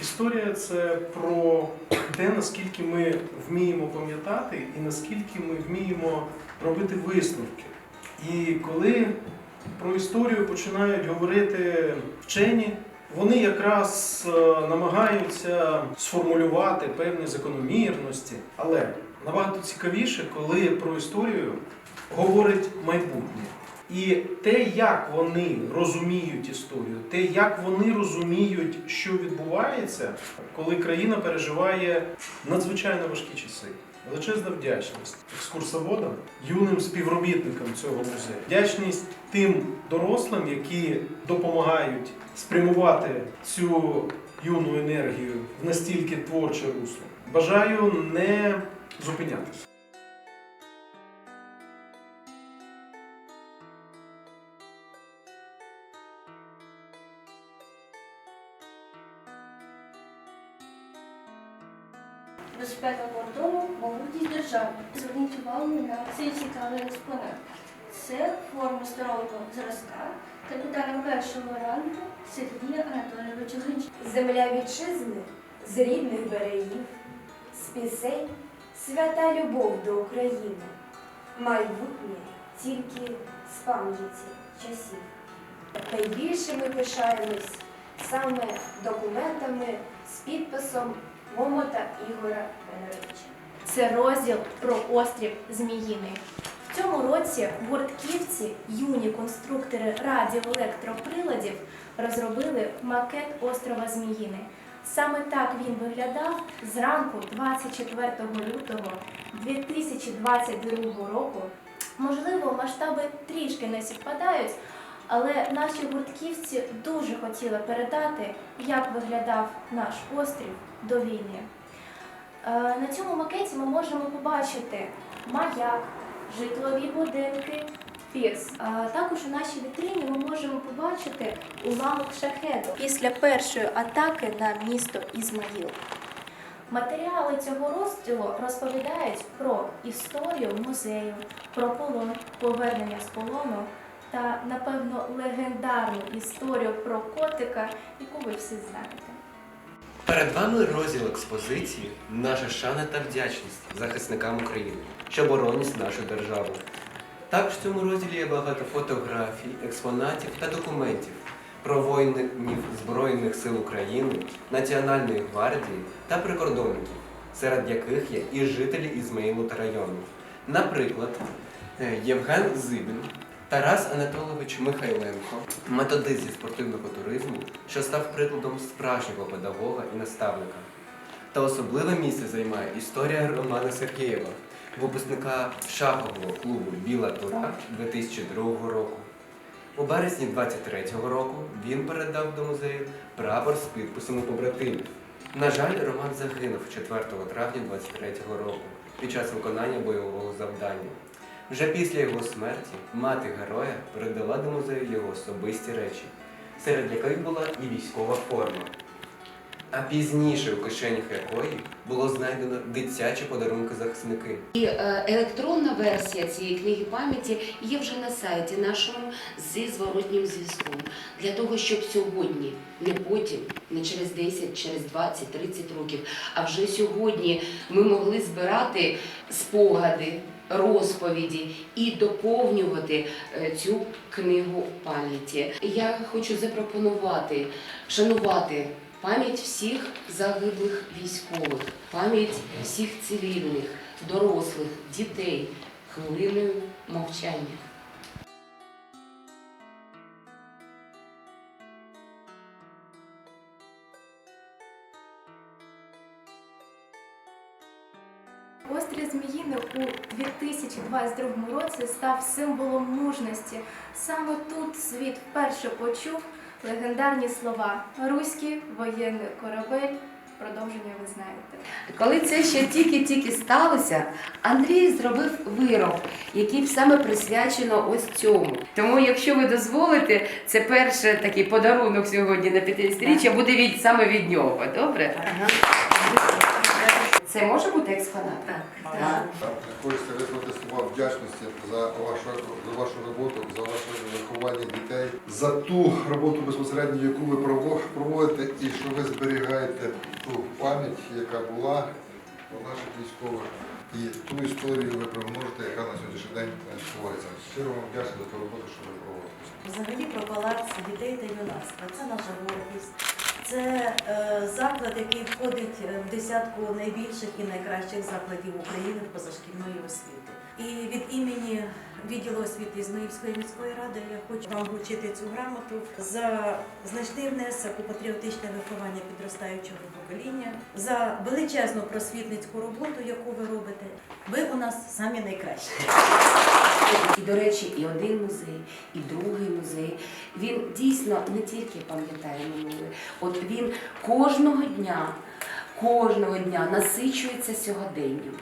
Історія це про те, наскільки ми вміємо пам'ятати і наскільки ми вміємо робити висновки. І коли про історію починають говорити вчені, вони якраз е, намагаються сформулювати певні закономірності, але набагато цікавіше, коли про історію говорить майбутнє. І те, як вони розуміють історію, те, як вони розуміють, що відбувається, коли країна переживає надзвичайно важкі часи. Величезна вдячність екскурсоводам, юним співробітникам цього музею. Вдячність тим дорослим, які допомагають спрямувати цю юну енергію в настільки творче русло. Бажаю не зупинятися. Безпека кордону, могутність держави. Зверніть увагу на цей цікавий експонат. Це форма старого зразка капітана першого рангу Сергія Анатолійовича Гринча. Земля вітчизни з рідних берегів, з пісень, свята любов до України, майбутнє тільки з пам'яті часів. Найбільше ми пишаємось саме документами з підписом Момота Ігора Венеровича. Це розділ про острів Зміїний. В цьому році гуртківці юні конструктори радіоелектроприладів розробили макет острова Зміїний. Саме так він виглядав зранку 24 лютого 2022 року. Можливо, масштаби трішки не співпадають, але наші гуртківці дуже хотіли передати, як виглядав наш острів до війни. Е, На цьому макеті ми можемо побачити маяк, житлові будинки, пірс. А Також у нашій вітрині ми можемо побачити уламок шахеду після першої атаки на місто Ізмаїл. Матеріали цього розділу розповідають про історію музею, про полон, повернення з полону та, напевно, легендарну історію про котика, яку ви всі знаєте. Перед вами розділ експозиції Наша шана та вдячність захисникам України, що боронять нашу державу. Також в цьому розділі є багато фотографій, експонатів та документів про воїнів Збройних сил України, Національної гвардії та прикордонників, серед яких є і жителі Ізмаїлу та району. Наприклад, е, Євген Зибін, Тарас Анатолійович Михайленко, методист зі спортивного туризму, що став прикладом справжнього педагога і наставника. Та особливе місце займає історія Романа Сергієва, випускника шахового клубу Біла Тура 2002 року. У березні 23-го року він передав до музею прапор з підписами побратимів. На жаль, Роман загинув 4 травня 23-го року під час виконання бойового завдання. Вже після його смерті мати героя передала до музею його особисті речі, серед яких була і військова форма. А пізніше у кишенях якої було знайдено дитячі подарунки захисники. І е, електронна версія цієї книги пам'яті є вже на сайті нашому зі зворотнім зв'язком. Для того, щоб сьогодні, не потім, не через 10, через 20, 30 років, а вже сьогодні ми могли збирати спогади, розповіді і доповнювати е, цю книгу пам'яті. Я хочу запропонувати шанувати пам'ять всіх загиблих військових, пам'ять всіх цивільних, дорослих, дітей хвилиною мовчання. Острів Зміїни у 2022 році став символом мужності. Саме тут світ вперше почув легендарні слова Руський воєнний корабель. Продовження ви знаєте. Коли це ще тільки-тільки сталося, Андрій зробив вироб, який саме присвячено ось цьому. Тому, якщо ви дозволите, це перший такий подарунок сьогодні на 50-річчя буде від саме від нього. Добре? Це може бути експонат? Так. так. Хочеться висловити слова вдячності за вашу, за вашу роботу, за ваше виховання дітей, за ту роботу безпосередньо, яку ви прово- проводите, і що ви зберігаєте ту пам'ять, яка була у наших військових, і ту історію ви примножите, яка на сьогоднішній день твориться. Щиро вам вдячний за ту роботу, що ви проводите. Взагалі про палац дітей та юнацтва. Це наша гордість. Це е, заклад, який входить в десятку найбільших і найкращих закладів України позашкільної освіти. І від імені відділу освіти Ізмаїльської міської ради я хочу вам вручити цю грамоту за значний внесок у патріотичне виховання підростаючого покоління, за величезну просвітницьку роботу, яку ви робите. Ви у нас самі найкращі. І, до речі, і один музей, і другий музей. Він дійсно не тільки пам'ятає минуле, от він кожного дня, кожного дня насичується сьогоденням.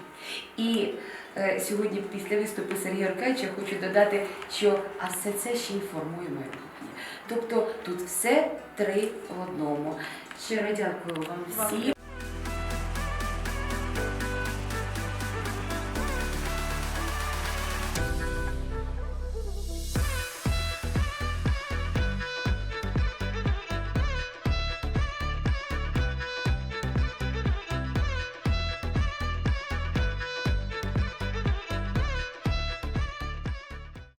І е, сьогодні, після виступу Сергія Аркадьовича, хочу додати, що а все це ще й формує майбутнє. Тобто тут все три в одному. Щиро дякую вам всім.